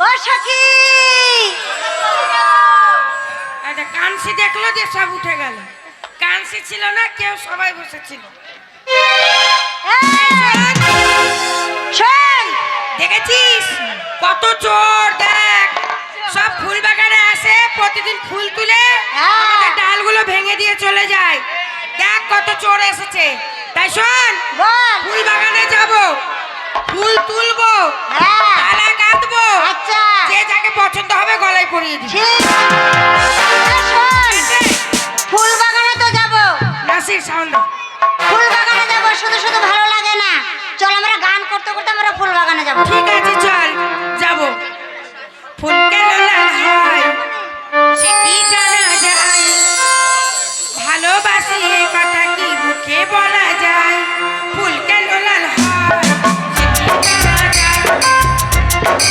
ও সখী! আচ্ছা কানসি দেখল যে সব উঠে গেল। কানসি ছিল না কেউ সবাই বসেছিল। দেখেছিস? কত চোর দেখ। সব ফুল বাগানে আসে প্রতিদিন ফুল তুলে হ্যাঁ। আমাদের ডালগুলো ভেঙে দিয়ে চলে যায়। দেখ কত চোর এসেছে। তাই শোন ফুল বাগানে যাব ফুল তুলবো। হ্যাঁ। কাটবো আচ্ছা। যে যাকে পছন্দ হবে গলায় পরিয়ে দিই ফুল বাগানে তো যাব। নাসির সাউন্ড ফুল বাগানে যাব শুধু শুধু ভালো লাগে না। চল আমরা গান করতে করতে আমরা ফুল বাগানে যাব। ঠিক আছে চল যাব। ফুল কেন হয় সে কি জানা যায়? ভালোবাসি এ কথা কি মুখে বলা যায়? Thank you.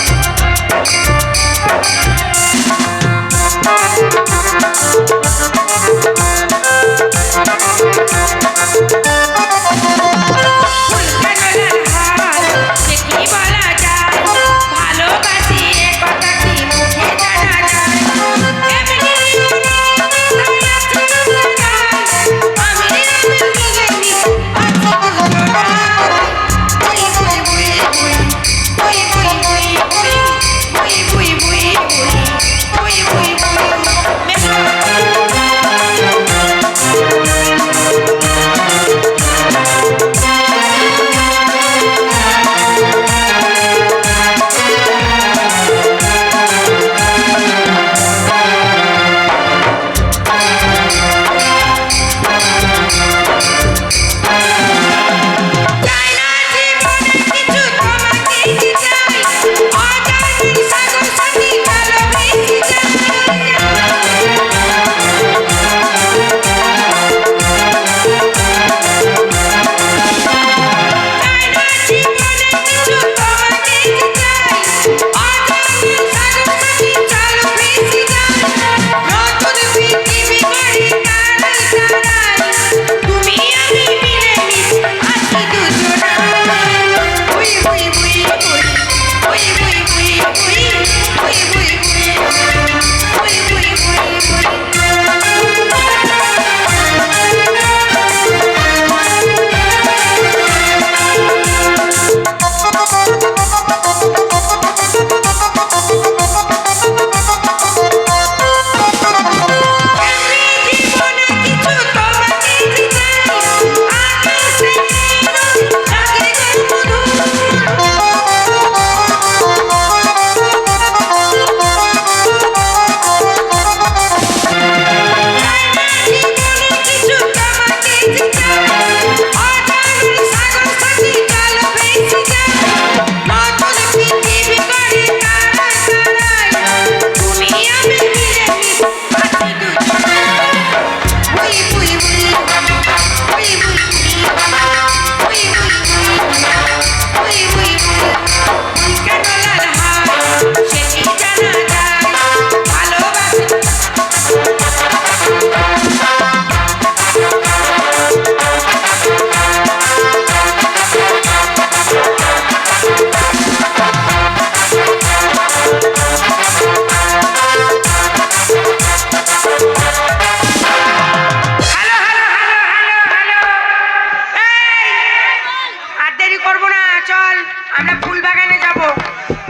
করব না, চল, আমরা ফুল বাগানে যাব।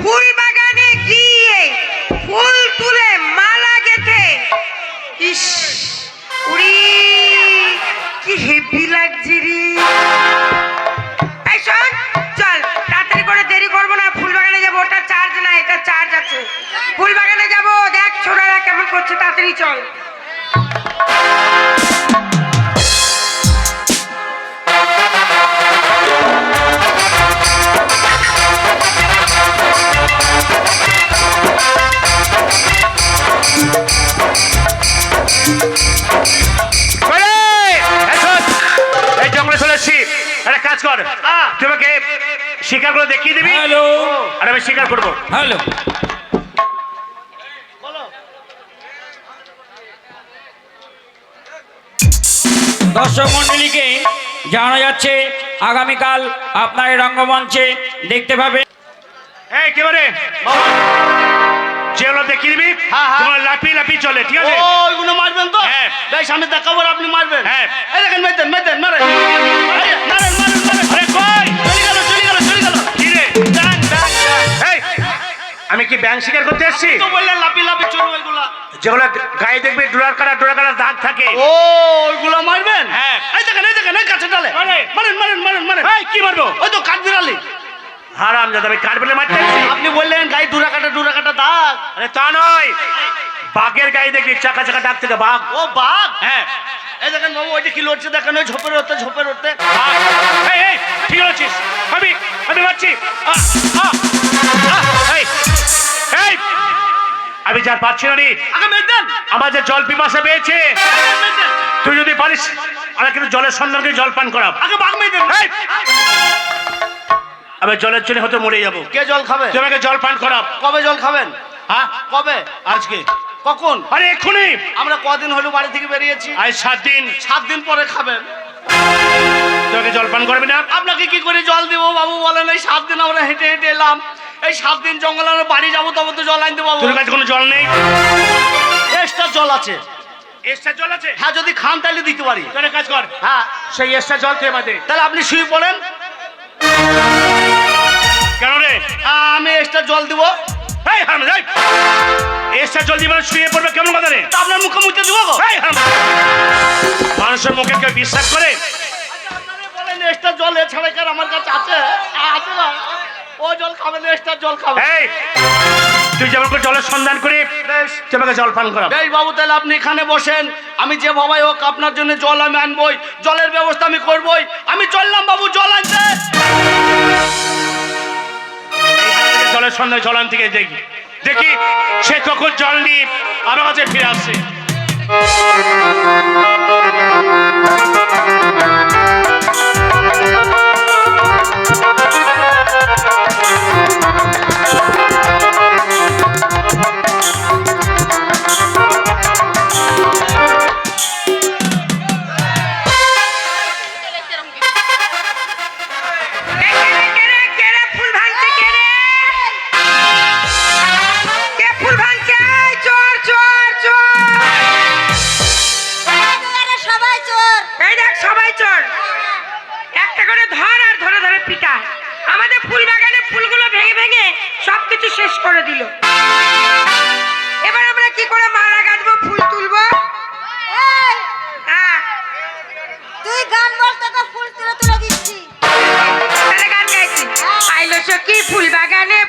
ফুল বাগানে গিয়ে ফুল তুলে মালা গেথে, ইস, উড়ি, কি হেভি লাগছে রে। চল, তাড়াতাড়ি করে দেরি না যাব চার্জ চার্জ আছে। ফুল বাগানে যাব, দেখ ছোড়ারা কেমন করছে, তাড়াতাড়ি চল। এই জঙ্গলে চলে এসছি। একটা কাজ কর। তুই শিকার করে দেখিয়ে দিবি। হ্যালো। আর আমি শিকার করব। হ্যালো। দর্শক মন্ডলীকে জানানো যাচ্ছে আগামীকাল আপনার রঙ্গমঞ্চে দেখতে পাবে। এই কে বলে? যেগুলো দেখিয়ে দিবি? হ্যাঁ। তোমার লাফিয়ে লাফিয়ে চলে ঠিক আছে? ওইগুলো মারবেন তো? হ্যাঁ। আমি দেখাবো আপনি মারবেন। হ্যাঁ। এই দেখেন মেতেন মেতেন মারেন। মারেন মারেন মারেন। আরে কই? চলে গেল চলে গেল চলে গেল। কি রে? ডান ডান ডান। এই আমি কি ব্যাংক শিকার করতে এসেছি? তো বললেন লাপি লাপি চলবে যেগুলো গায়ে দেখবি ডোলার কাটা ডোলার কাটা দাগ থাকে। ও ওইগুলো মারবেন? হ্যাঁ। এই দেখেন এই দেখেন এই কাছে ডালে। মারেন মারেন মারেন মারেন। এই কি মারবো? ওই তো কাঠবিড়ালি। হারাম যাতে আমি কাঠ বলে মারতে আপনি বললেন গায়ে ডুরা কাটা ডুরা কাটা দাগ। আরে তা নয়। বাঘের গায়ে দেখবি চাকা চাকা ডাক থেকে বাঘ? ও বাঘ? হ্যাঁ। এই দেখেন বাবু ওইটা কি লড়ছে দেখেন ওই ঝোপের উঠতে ঝোপের এই ঠিক আছিস আমি আমি মারছি। আ, আ, আ, এই এই। আমি যার পাচ্ছি না রে। আমার যে জল পিপাসা পেয়েছে। তুই যদি পারিস আমার কিন্তু জলের সন্ধান করে জল পান করাব আগে বাঘ মেতেন আমি জলের জন্য হয়তো মরে যাব। কে জল খাবে? তুই আমাকে জল পান করাব কবে জল খাবেন? হ্যাঁ? কবে? আজকে। কখন? আরে এক্ষুনি। আমরা কদিন হলো বাড়ি থেকে বেরিয়েছি। আজ সাত দিন। সাত দিন পরে খাবেন। তোকে জল পান করবি না? আপনাকে কি করে জল দিব বাবু বলেন? এই সাত দিন আমরা হেঁটে হেঁটে এলাম। এই সাত দিন জঙ্গলে আমরা বাড়ি যাব তবে তো জল আনতে বাবু তোর কাছে কোনো জল নেই? এক্সট্রা জল আছে। এক্সট্রা জল আছে? হ্যাঁ যদি খান তাহলে দিতে পারি। তোর কাজ কর। হ্যাঁ। সেই এক্সট্রা জল তুই আমাদের তাহলে আপনি শুয়ে পড়েন। আমি এক্সট্রা জল দিব। এই হারাম যাই এক্সট্রা জল দিয়ে মানে শুয়ে পড়বে কেমন কথা রে? আপনার মুখে মুখে দিব এই হারাম। মানুষের মুখে কেউ বিশ্বাস করে? বলেন এক্সট্রা জল এছাড়া কার আমার কাছে আছে? আছে না? ও জল খাবেন এক্সট্রা জল এই তুই যেমন করে জলের সন্ধান করে তুই জল পান করা বেশ বাবু তাহলে আপনি এখানে বসেন। আমি যে ভাবাই হোক আপনার জন্য জল আমি আনবই জলের ব্যবস্থা আমি করবই। আমি চললাম বাবু। জলের জলান গিয়ে দেখি। দেখি সে তখন জল নিয়ে আমার কাছে ফিরে আসছে এই কি ফুল বাগানে